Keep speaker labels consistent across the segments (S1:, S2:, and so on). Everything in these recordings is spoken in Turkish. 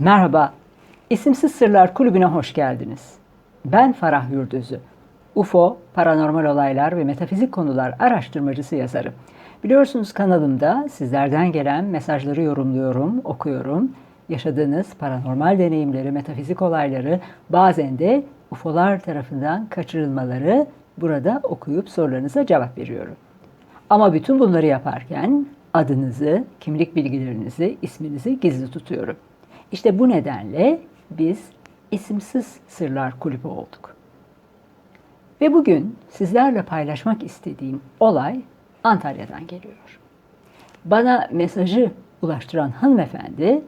S1: Merhaba, İsimsiz Sırlar Kulübü'ne hoş geldiniz. Ben Farah Yurdözü, UFO, paranormal olaylar ve metafizik konular araştırmacısı yazarım. Biliyorsunuz kanalımda sizlerden gelen mesajları yorumluyorum, okuyorum. Yaşadığınız paranormal deneyimleri, metafizik olayları, bazen de UFO'lar tarafından kaçırılmaları burada okuyup sorularınıza cevap veriyorum. Ama bütün bunları yaparken adınızı, kimlik bilgilerinizi, isminizi gizli tutuyorum. İşte bu nedenle biz isimsiz sırlar kulübü olduk. Ve bugün sizlerle paylaşmak istediğim olay Antalya'dan geliyor. Bana mesajı ulaştıran hanımefendi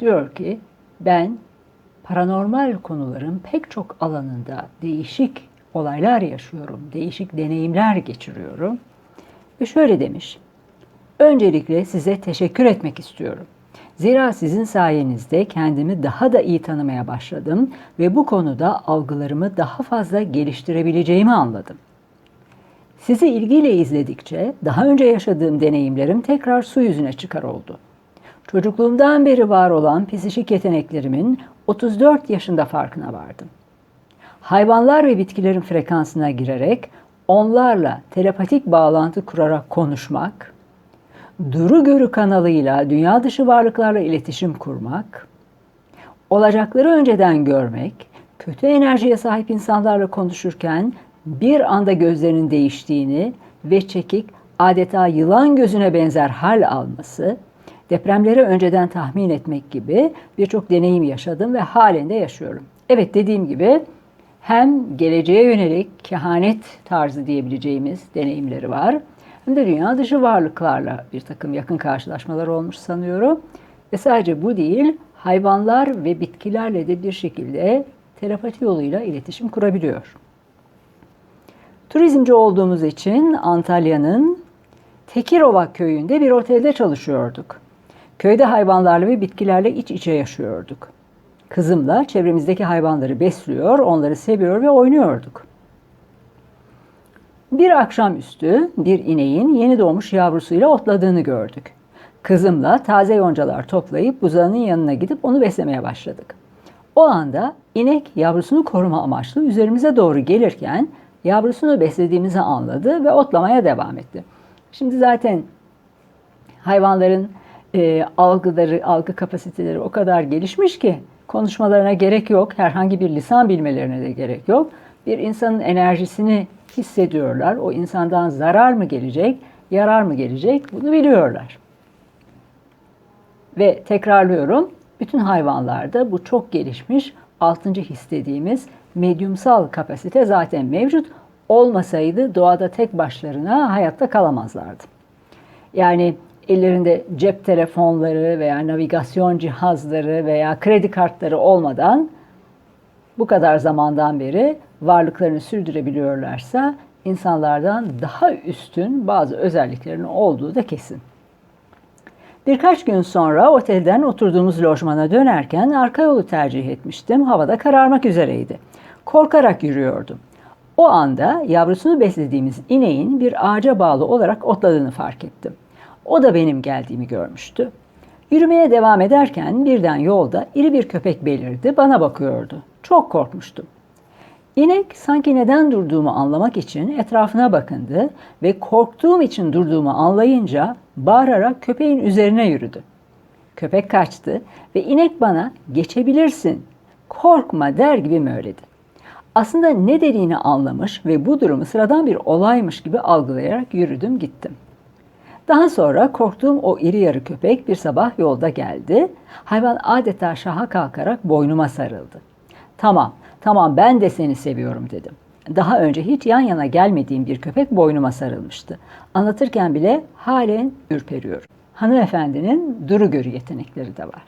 S1: diyor ki ben paranormal konuların pek çok alanında değişik olaylar yaşıyorum, değişik deneyimler geçiriyorum. Ve şöyle demiş. Öncelikle size teşekkür etmek istiyorum. Zira sizin sayenizde kendimi daha da iyi tanımaya başladım ve bu konuda algılarımı daha fazla geliştirebileceğimi anladım. Sizi ilgiyle izledikçe daha önce yaşadığım deneyimlerim tekrar su yüzüne çıkar oldu. Çocukluğumdan beri var olan psişik yeteneklerimin 34 yaşında farkına vardım. Hayvanlar ve bitkilerin frekansına girerek onlarla telepatik bağlantı kurarak konuşmak, duru görü kanalıyla dünya dışı varlıklarla iletişim kurmak, olacakları önceden görmek, kötü enerjiye sahip insanlarla konuşurken bir anda gözlerinin değiştiğini ve çekik adeta yılan gözüne benzer hal alması, depremleri önceden tahmin etmek gibi birçok deneyim yaşadım ve halen de yaşıyorum. Evet dediğim gibi hem geleceğe yönelik kehanet tarzı diyebileceğimiz deneyimleri var. Hem de dünya dışı varlıklarla bir takım yakın karşılaşmalar olmuş sanıyorum. Ve sadece bu değil, hayvanlar ve bitkilerle de bir şekilde telepati yoluyla iletişim kurabiliyor. Turizmci olduğumuz için Antalya'nın Tekirova köyünde bir otelde çalışıyorduk. Köyde hayvanlarla ve bitkilerle iç içe yaşıyorduk. Kızımla çevremizdeki hayvanları besliyor, onları seviyor ve oynuyorduk. Bir akşamüstü bir ineğin yeni doğmuş yavrusuyla otladığını gördük. Kızımla taze yoncalar toplayıp buzağının yanına gidip onu beslemeye başladık. O anda inek yavrusunu koruma amaçlı üzerimize doğru gelirken yavrusunu beslediğimizi anladı ve otlamaya devam etti. Şimdi zaten hayvanların e, algıları, algı kapasiteleri o kadar gelişmiş ki konuşmalarına gerek yok, herhangi bir lisan bilmelerine de gerek yok. Bir insanın enerjisini hissediyorlar. O insandan zarar mı gelecek, yarar mı gelecek bunu biliyorlar. Ve tekrarlıyorum, bütün hayvanlarda bu çok gelişmiş altıncı his dediğimiz medyumsal kapasite zaten mevcut. Olmasaydı doğada tek başlarına hayatta kalamazlardı. Yani ellerinde cep telefonları veya navigasyon cihazları veya kredi kartları olmadan bu kadar zamandan beri varlıklarını sürdürebiliyorlarsa insanlardan daha üstün bazı özelliklerinin olduğu da kesin. Birkaç gün sonra otelden oturduğumuz lojmana dönerken arka yolu tercih etmiştim. Havada kararmak üzereydi. Korkarak yürüyordum. O anda yavrusunu beslediğimiz ineğin bir ağaca bağlı olarak otladığını fark ettim. O da benim geldiğimi görmüştü. Yürümeye devam ederken birden yolda iri bir köpek belirdi, bana bakıyordu. Çok korkmuştum. İnek sanki neden durduğumu anlamak için etrafına bakındı ve korktuğum için durduğumu anlayınca bağırarak köpeğin üzerine yürüdü. Köpek kaçtı ve inek bana geçebilirsin, korkma der gibi möyledi. Aslında ne dediğini anlamış ve bu durumu sıradan bir olaymış gibi algılayarak yürüdüm gittim. Daha sonra korktuğum o iri yarı köpek bir sabah yolda geldi. Hayvan adeta şaha kalkarak boynuma sarıldı. Tamam, tamam ben de seni seviyorum dedim. Daha önce hiç yan yana gelmediğim bir köpek boynuma sarılmıştı. Anlatırken bile halen ürperiyorum. Hanımefendinin duru görü yetenekleri de var.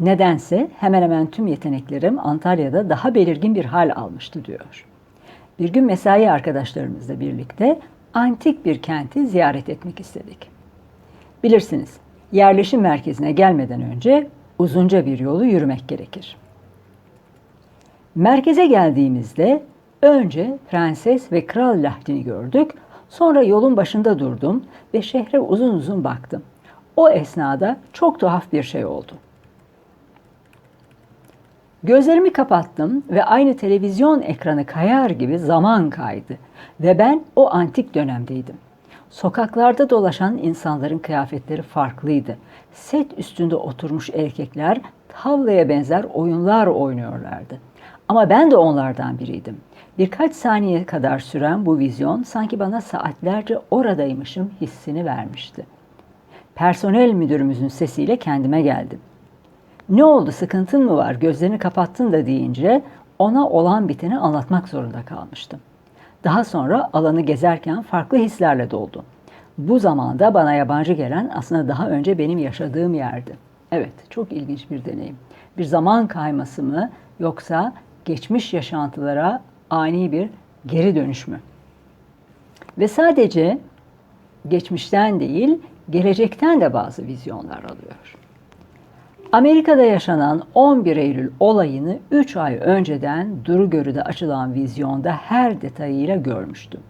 S1: Nedense hemen hemen tüm yeteneklerim Antalya'da daha belirgin bir hal almıştı diyor. Bir gün mesai arkadaşlarımızla birlikte antik bir kenti ziyaret etmek istedik. Bilirsiniz, yerleşim merkezine gelmeden önce uzunca bir yolu yürümek gerekir. Merkeze geldiğimizde önce prenses ve kral Lahdin'i gördük. Sonra yolun başında durdum ve şehre uzun uzun baktım. O esnada çok tuhaf bir şey oldu. Gözlerimi kapattım ve aynı televizyon ekranı kayar gibi zaman kaydı ve ben o antik dönemdeydim. Sokaklarda dolaşan insanların kıyafetleri farklıydı. Set üstünde oturmuş erkekler tavlaya benzer oyunlar oynuyorlardı. Ama ben de onlardan biriydim. Birkaç saniye kadar süren bu vizyon sanki bana saatlerce oradaymışım hissini vermişti. Personel müdürümüzün sesiyle kendime geldim. Ne oldu sıkıntın mı var gözlerini kapattın da deyince ona olan biteni anlatmak zorunda kalmıştım. Daha sonra alanı gezerken farklı hislerle doldu. Bu zamanda bana yabancı gelen aslında daha önce benim yaşadığım yerdi. Evet, çok ilginç bir deneyim. Bir zaman kayması mı yoksa geçmiş yaşantılara ani bir geri dönüş mü? Ve sadece geçmişten değil, gelecekten de bazı vizyonlar alıyor. Amerika'da yaşanan 11 Eylül olayını 3 ay önceden Durugörü'de açılan vizyonda her detayıyla görmüştüm.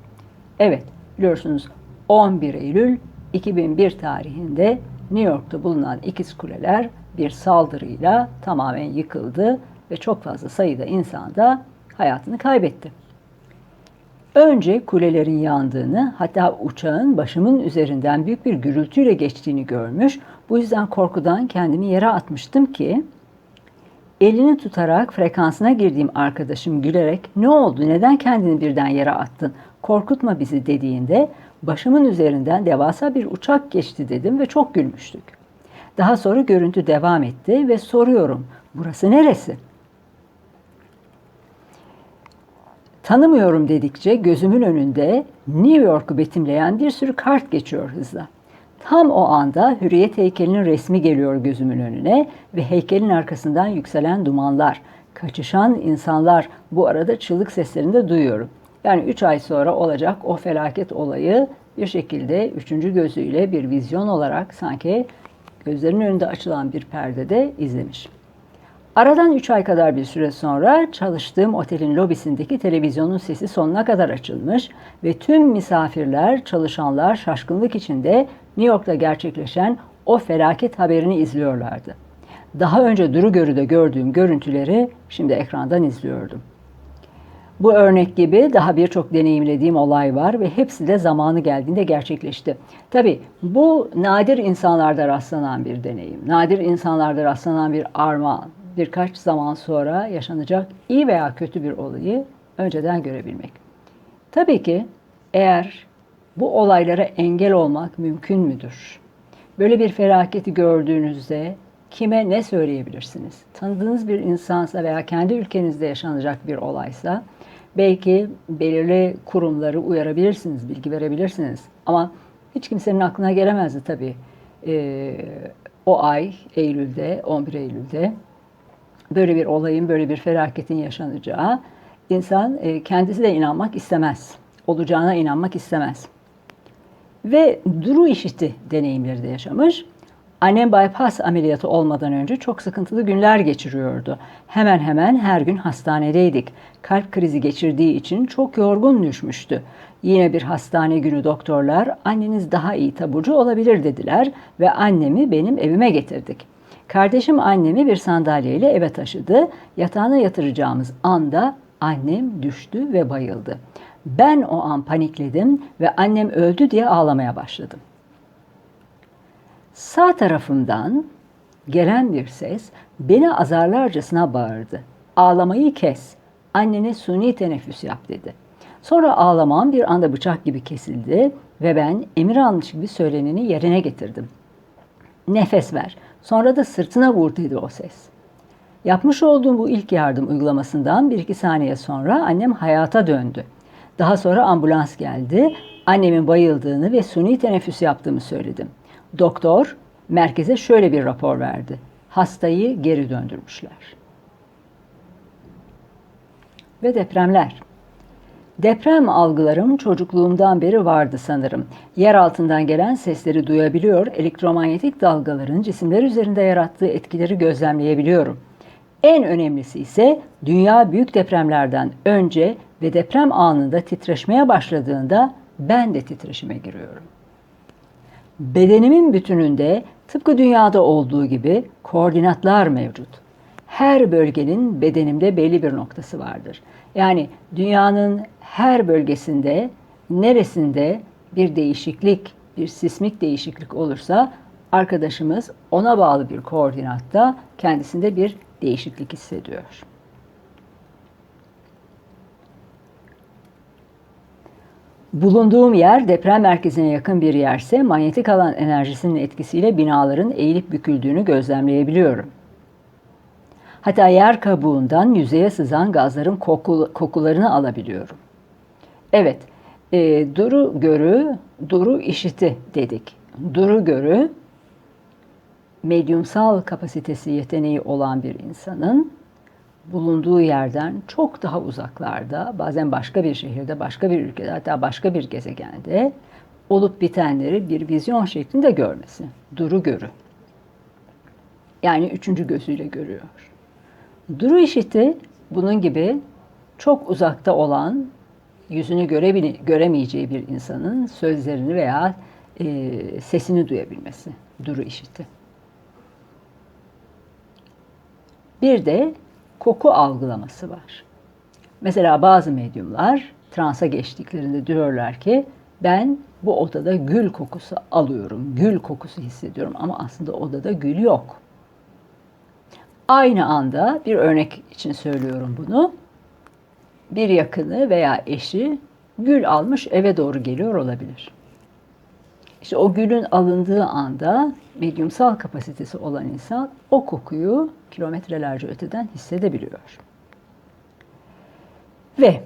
S1: Evet, biliyorsunuz 11 Eylül 2001 tarihinde New York'ta bulunan ikiz kuleler bir saldırıyla tamamen yıkıldı ve çok fazla sayıda insan da hayatını kaybetti. Önce kulelerin yandığını, hatta uçağın başımın üzerinden büyük bir gürültüyle geçtiğini görmüş. Bu yüzden korkudan kendimi yere atmıştım ki elini tutarak frekansına girdiğim arkadaşım gülerek ne oldu, neden kendini birden yere attın, korkutma bizi dediğinde başımın üzerinden devasa bir uçak geçti dedim ve çok gülmüştük. Daha sonra görüntü devam etti ve soruyorum, burası neresi? Tanımıyorum dedikçe gözümün önünde New York'u betimleyen bir sürü kart geçiyor hızla. Tam o anda Hürriyet heykelinin resmi geliyor gözümün önüne ve heykelin arkasından yükselen dumanlar, kaçışan insanlar bu arada çığlık seslerini de duyuyorum. Yani 3 ay sonra olacak o felaket olayı bir şekilde üçüncü gözüyle bir vizyon olarak sanki gözlerinin önünde açılan bir perdede izlemiş. Aradan 3 ay kadar bir süre sonra çalıştığım otelin lobisindeki televizyonun sesi sonuna kadar açılmış ve tüm misafirler, çalışanlar şaşkınlık içinde New York'ta gerçekleşen o felaket haberini izliyorlardı. Daha önce Duru Görü'de gördüğüm görüntüleri şimdi ekrandan izliyordum. Bu örnek gibi daha birçok deneyimlediğim olay var ve hepsi de zamanı geldiğinde gerçekleşti. Tabi bu nadir insanlarda rastlanan bir deneyim. Nadir insanlarda rastlanan bir armağan. Birkaç zaman sonra yaşanacak iyi veya kötü bir olayı önceden görebilmek. Tabii ki eğer bu olaylara engel olmak mümkün müdür? Böyle bir felaketi gördüğünüzde kime ne söyleyebilirsiniz? Tanıdığınız bir insansa veya kendi ülkenizde yaşanacak bir olaysa belki belirli kurumları uyarabilirsiniz, bilgi verebilirsiniz. Ama hiç kimsenin aklına gelemezdi tabii. Ee, o ay Eylül'de, 11 Eylül'de böyle bir olayın, böyle bir felaketin yaşanacağı insan e, kendisi de inanmak istemez. Olacağına inanmak istemez. Ve Duru işiti deneyimleri de yaşamış. Annem bypass ameliyatı olmadan önce çok sıkıntılı günler geçiriyordu. Hemen hemen her gün hastanedeydik. Kalp krizi geçirdiği için çok yorgun düşmüştü. Yine bir hastane günü doktorlar anneniz daha iyi taburcu olabilir dediler ve annemi benim evime getirdik. Kardeşim annemi bir sandalyeyle eve taşıdı. Yatağına yatıracağımız anda annem düştü ve bayıldı. Ben o an panikledim ve annem öldü diye ağlamaya başladım. Sağ tarafımdan gelen bir ses beni azarlarcasına bağırdı. Ağlamayı kes, annene suni teneffüs yap dedi. Sonra ağlamam bir anda bıçak gibi kesildi ve ben emir almış gibi söyleneni yerine getirdim. Nefes ver, sonra da sırtına vur dedi o ses. Yapmış olduğum bu ilk yardım uygulamasından bir iki saniye sonra annem hayata döndü. Daha sonra ambulans geldi. Annemin bayıldığını ve suni teneffüs yaptığımı söyledim. Doktor merkeze şöyle bir rapor verdi. Hastayı geri döndürmüşler. Ve depremler. Deprem algılarım çocukluğumdan beri vardı sanırım. Yer altından gelen sesleri duyabiliyor, elektromanyetik dalgaların cisimler üzerinde yarattığı etkileri gözlemleyebiliyorum. En önemlisi ise dünya büyük depremlerden önce ve deprem anında titreşmeye başladığında ben de titreşime giriyorum. Bedenimin bütününde tıpkı dünyada olduğu gibi koordinatlar mevcut. her bölgenin bedenimde belli bir noktası vardır. Yani dünyanın her bölgesinde neresinde bir değişiklik, bir sismik değişiklik olursa arkadaşımız ona bağlı bir koordinatta kendisinde bir değişiklik hissediyor. Bulunduğum yer deprem merkezine yakın bir yerse manyetik alan enerjisinin etkisiyle binaların eğilip büküldüğünü gözlemleyebiliyorum. Hatta yer kabuğundan yüzeye sızan gazların koku, kokularını alabiliyorum. Evet, e, duru görü, duru işiti dedik. Duru görü, medyumsal kapasitesi, yeteneği olan bir insanın bulunduğu yerden çok daha uzaklarda, bazen başka bir şehirde, başka bir ülkede, hatta başka bir gezegende olup bitenleri bir vizyon şeklinde görmesi. Duru görü. Yani üçüncü gözüyle görüyor. Duru işiti bunun gibi çok uzakta olan, yüzünü göremeyeceği bir insanın sözlerini veya e, sesini duyabilmesi. Duru işiti. Bir de koku algılaması var. Mesela bazı medyumlar transa geçtiklerinde diyorlar ki ben bu odada gül kokusu alıyorum, gül kokusu hissediyorum ama aslında odada gül yok. Aynı anda bir örnek için söylüyorum bunu. Bir yakını veya eşi gül almış eve doğru geliyor olabilir. İşte o gülün alındığı anda medyumsal kapasitesi olan insan o kokuyu kilometrelerce öteden hissedebiliyor. Ve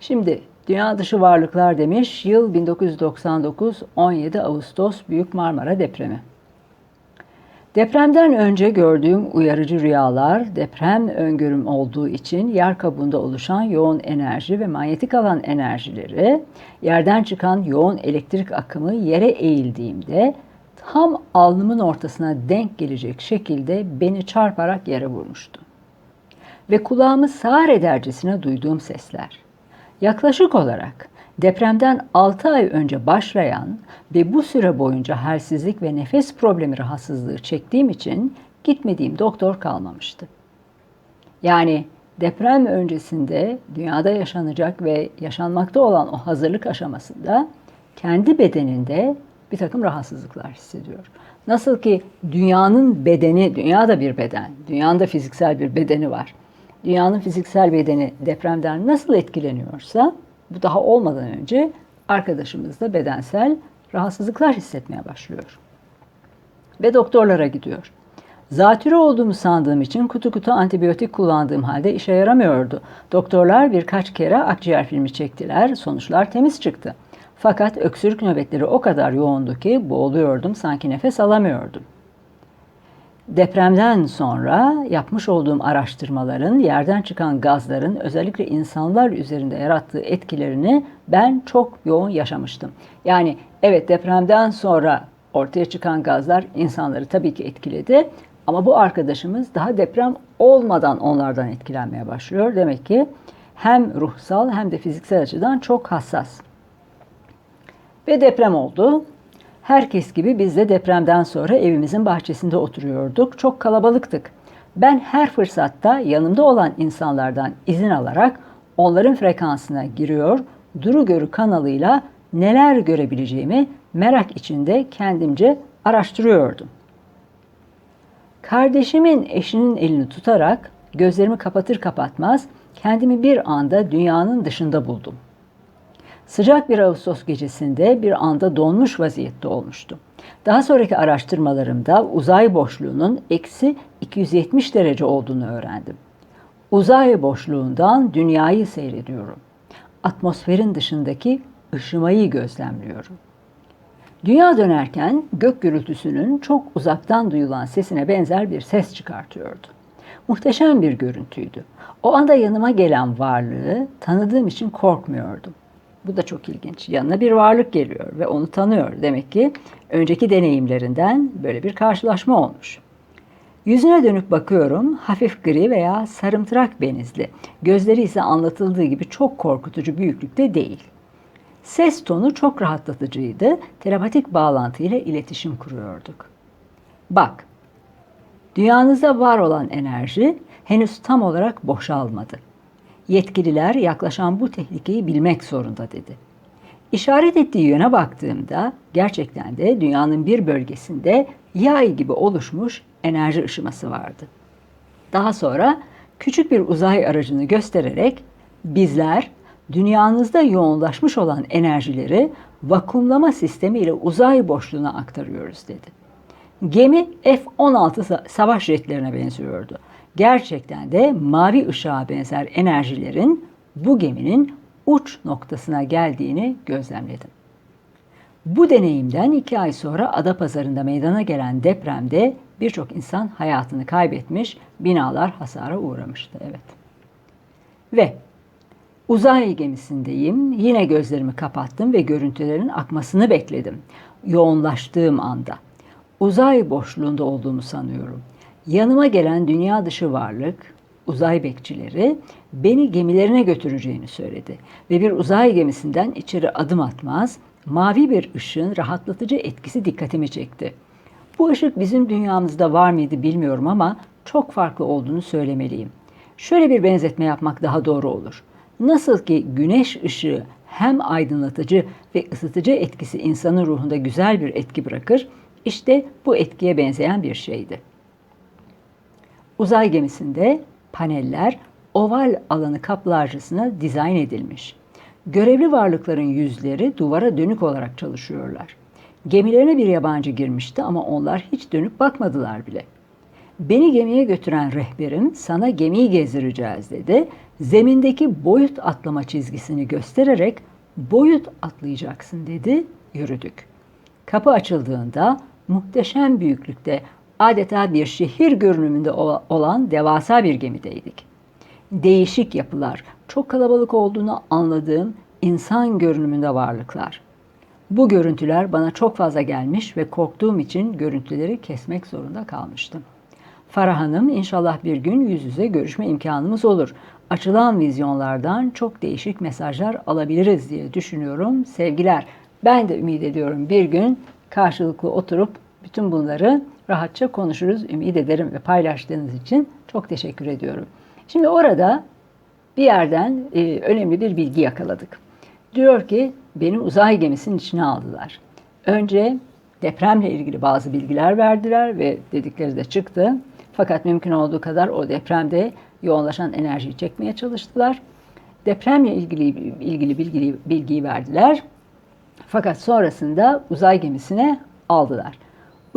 S1: şimdi dünya dışı varlıklar demiş yıl 1999 17 Ağustos Büyük Marmara depremi. Depremden önce gördüğüm uyarıcı rüyalar deprem öngörüm olduğu için yer kabuğunda oluşan yoğun enerji ve manyetik alan enerjileri yerden çıkan yoğun elektrik akımı yere eğildiğimde tam alnımın ortasına denk gelecek şekilde beni çarparak yere vurmuştu. Ve kulağımı sağır edercesine duyduğum sesler. Yaklaşık olarak depremden 6 ay önce başlayan ve bu süre boyunca halsizlik ve nefes problemi rahatsızlığı çektiğim için gitmediğim doktor kalmamıştı. Yani deprem öncesinde dünyada yaşanacak ve yaşanmakta olan o hazırlık aşamasında kendi bedeninde bir takım rahatsızlıklar hissediyor. Nasıl ki dünyanın bedeni, dünya da bir beden, dünyanın da fiziksel bir bedeni var. Dünyanın fiziksel bedeni depremden nasıl etkileniyorsa bu daha olmadan önce arkadaşımız da bedensel rahatsızlıklar hissetmeye başlıyor. Ve doktorlara gidiyor. Zatürre olduğumu sandığım için kutu kutu antibiyotik kullandığım halde işe yaramıyordu. Doktorlar birkaç kere akciğer filmi çektiler. Sonuçlar temiz çıktı. Fakat öksürük nöbetleri o kadar yoğundu ki boğuluyordum, sanki nefes alamıyordum. Depremden sonra yapmış olduğum araştırmaların yerden çıkan gazların özellikle insanlar üzerinde yarattığı etkilerini ben çok yoğun yaşamıştım. Yani evet depremden sonra ortaya çıkan gazlar insanları tabii ki etkiledi ama bu arkadaşımız daha deprem olmadan onlardan etkilenmeye başlıyor. Demek ki hem ruhsal hem de fiziksel açıdan çok hassas. Ve deprem oldu. Herkes gibi biz de depremden sonra evimizin bahçesinde oturuyorduk. Çok kalabalıktık. Ben her fırsatta yanımda olan insanlardan izin alarak onların frekansına giriyor, duru görü kanalıyla neler görebileceğimi merak içinde kendimce araştırıyordum. Kardeşimin eşinin elini tutarak gözlerimi kapatır kapatmaz kendimi bir anda dünyanın dışında buldum. Sıcak bir Ağustos gecesinde bir anda donmuş vaziyette olmuştu. Daha sonraki araştırmalarımda uzay boşluğunun eksi 270 derece olduğunu öğrendim. Uzay boşluğundan dünyayı seyrediyorum. Atmosferin dışındaki ışımayı gözlemliyorum. Dünya dönerken gök gürültüsünün çok uzaktan duyulan sesine benzer bir ses çıkartıyordu. Muhteşem bir görüntüydü. O anda yanıma gelen varlığı tanıdığım için korkmuyordum. Bu da çok ilginç. Yanına bir varlık geliyor ve onu tanıyor. Demek ki önceki deneyimlerinden böyle bir karşılaşma olmuş. Yüzüne dönüp bakıyorum. Hafif gri veya sarımtırak benizli. Gözleri ise anlatıldığı gibi çok korkutucu büyüklükte değil. Ses tonu çok rahatlatıcıydı. Telepatik bağlantı ile iletişim kuruyorduk. Bak, Dünyanızda var olan enerji henüz tam olarak boşalmadı. Yetkililer yaklaşan bu tehlikeyi bilmek zorunda dedi. İşaret ettiği yöne baktığımda gerçekten de dünyanın bir bölgesinde yay gibi oluşmuş enerji ışıması vardı. Daha sonra küçük bir uzay aracını göstererek bizler dünyanızda yoğunlaşmış olan enerjileri vakumlama sistemi ile uzay boşluğuna aktarıyoruz dedi. Gemi F-16 savaş jetlerine benziyordu. Gerçekten de mavi ışığa benzer enerjilerin bu geminin uç noktasına geldiğini gözlemledim. Bu deneyimden iki ay sonra Adapazarı'nda meydana gelen depremde birçok insan hayatını kaybetmiş, binalar hasara uğramıştı. Evet. Ve uzay gemisindeyim. Yine gözlerimi kapattım ve görüntülerin akmasını bekledim. Yoğunlaştığım anda. Uzay boşluğunda olduğumu sanıyorum. Yanıma gelen dünya dışı varlık, uzay bekçileri beni gemilerine götüreceğini söyledi. Ve bir uzay gemisinden içeri adım atmaz, mavi bir ışığın rahatlatıcı etkisi dikkatimi çekti. Bu ışık bizim dünyamızda var mıydı bilmiyorum ama çok farklı olduğunu söylemeliyim. Şöyle bir benzetme yapmak daha doğru olur. Nasıl ki güneş ışığı hem aydınlatıcı ve ısıtıcı etkisi insanın ruhunda güzel bir etki bırakır, işte bu etkiye benzeyen bir şeydi. Uzay gemisinde paneller oval alanı kaplarcasına dizayn edilmiş. Görevli varlıkların yüzleri duvara dönük olarak çalışıyorlar. Gemilerine bir yabancı girmişti ama onlar hiç dönüp bakmadılar bile. Beni gemiye götüren rehberim sana gemiyi gezdireceğiz dedi. Zemindeki boyut atlama çizgisini göstererek boyut atlayacaksın dedi. Yürüdük. Kapı açıldığında muhteşem büyüklükte adeta bir şehir görünümünde olan devasa bir gemideydik. Değişik yapılar, çok kalabalık olduğunu anladığım insan görünümünde varlıklar. Bu görüntüler bana çok fazla gelmiş ve korktuğum için görüntüleri kesmek zorunda kalmıştım. Farah Hanım inşallah bir gün yüz yüze görüşme imkanımız olur. Açılan vizyonlardan çok değişik mesajlar alabiliriz diye düşünüyorum. Sevgiler. Ben de ümit ediyorum bir gün karşılıklı oturup bütün bunları rahatça konuşuruz ümit ederim ve paylaştığınız için çok teşekkür ediyorum. Şimdi orada bir yerden e, önemli bir bilgi yakaladık. Diyor ki beni uzay gemisinin içine aldılar. Önce depremle ilgili bazı bilgiler verdiler ve dedikleri de çıktı. Fakat mümkün olduğu kadar o depremde yoğunlaşan enerjiyi çekmeye çalıştılar. Depremle ilgili ilgili bilgiyi, bilgiyi verdiler. Fakat sonrasında uzay gemisine aldılar.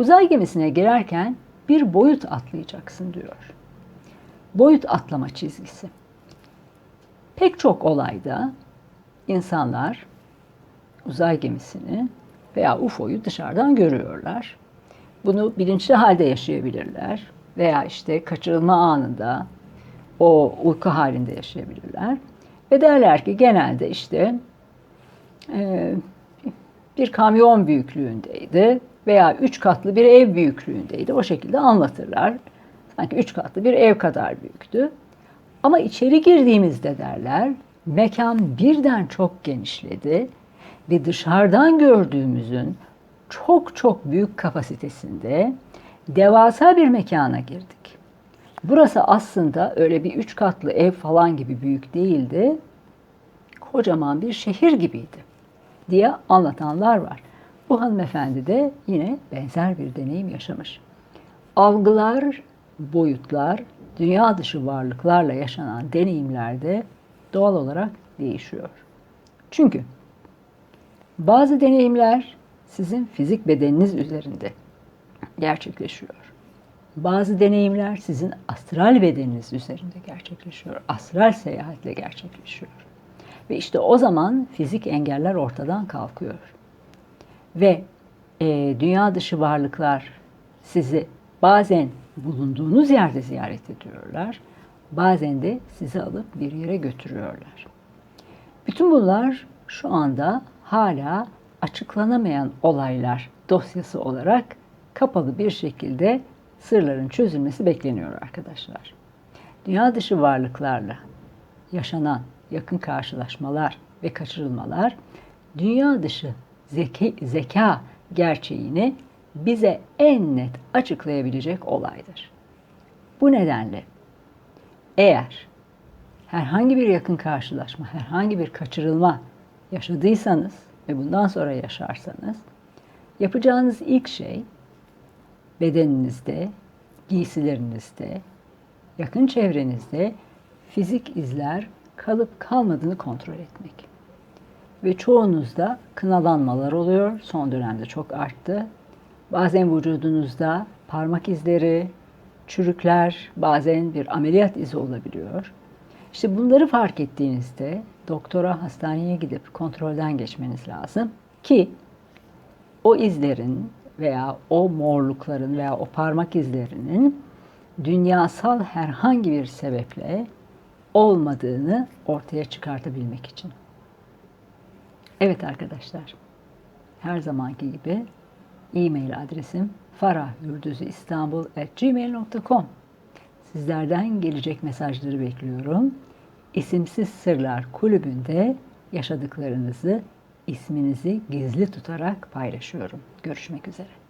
S1: Uzay gemisine girerken bir boyut atlayacaksın diyor. Boyut atlama çizgisi. Pek çok olayda insanlar uzay gemisini veya UFO'yu dışarıdan görüyorlar. Bunu bilinçli halde yaşayabilirler veya işte kaçırılma anında o uyku halinde yaşayabilirler. Ve derler ki genelde işte e, bir kamyon büyüklüğündeydi veya üç katlı bir ev büyüklüğündeydi. O şekilde anlatırlar. Sanki üç katlı bir ev kadar büyüktü. Ama içeri girdiğimizde derler, mekan birden çok genişledi ve dışarıdan gördüğümüzün çok çok büyük kapasitesinde devasa bir mekana girdik. Burası aslında öyle bir üç katlı ev falan gibi büyük değildi. Kocaman bir şehir gibiydi diye anlatanlar var. Bu hanımefendi de yine benzer bir deneyim yaşamış. Algılar, boyutlar, dünya dışı varlıklarla yaşanan deneyimlerde doğal olarak değişiyor. Çünkü bazı deneyimler sizin fizik bedeniniz üzerinde gerçekleşiyor. Bazı deneyimler sizin astral bedeniniz üzerinde gerçekleşiyor. Astral seyahatle gerçekleşiyor. Ve işte o zaman fizik engeller ortadan kalkıyor. Ve e, dünya dışı varlıklar sizi bazen bulunduğunuz yerde ziyaret ediyorlar. Bazen de sizi alıp bir yere götürüyorlar. Bütün bunlar şu anda hala açıklanamayan olaylar dosyası olarak kapalı bir şekilde sırların çözülmesi bekleniyor arkadaşlar. Dünya dışı varlıklarla yaşanan yakın karşılaşmalar ve kaçırılmalar dünya dışı zeki, zeka gerçeğini bize en net açıklayabilecek olaydır. Bu nedenle eğer herhangi bir yakın karşılaşma, herhangi bir kaçırılma yaşadıysanız ve bundan sonra yaşarsanız yapacağınız ilk şey bedeninizde, giysilerinizde, yakın çevrenizde fizik izler kalıp kalmadığını kontrol etmek. Ve çoğunuzda kınalanmalar oluyor. Son dönemde çok arttı. Bazen vücudunuzda parmak izleri, çürükler, bazen bir ameliyat izi olabiliyor. İşte bunları fark ettiğinizde doktora, hastaneye gidip kontrolden geçmeniz lazım ki o izlerin veya o morlukların veya o parmak izlerinin dünyasal herhangi bir sebeple olmadığını ortaya çıkartabilmek için. Evet arkadaşlar, her zamanki gibi e-mail adresim farahyurduzistanbul.gmail.com Sizlerden gelecek mesajları bekliyorum. İsimsiz Sırlar Kulübü'nde yaşadıklarınızı, isminizi gizli tutarak paylaşıyorum. Görüşmek üzere.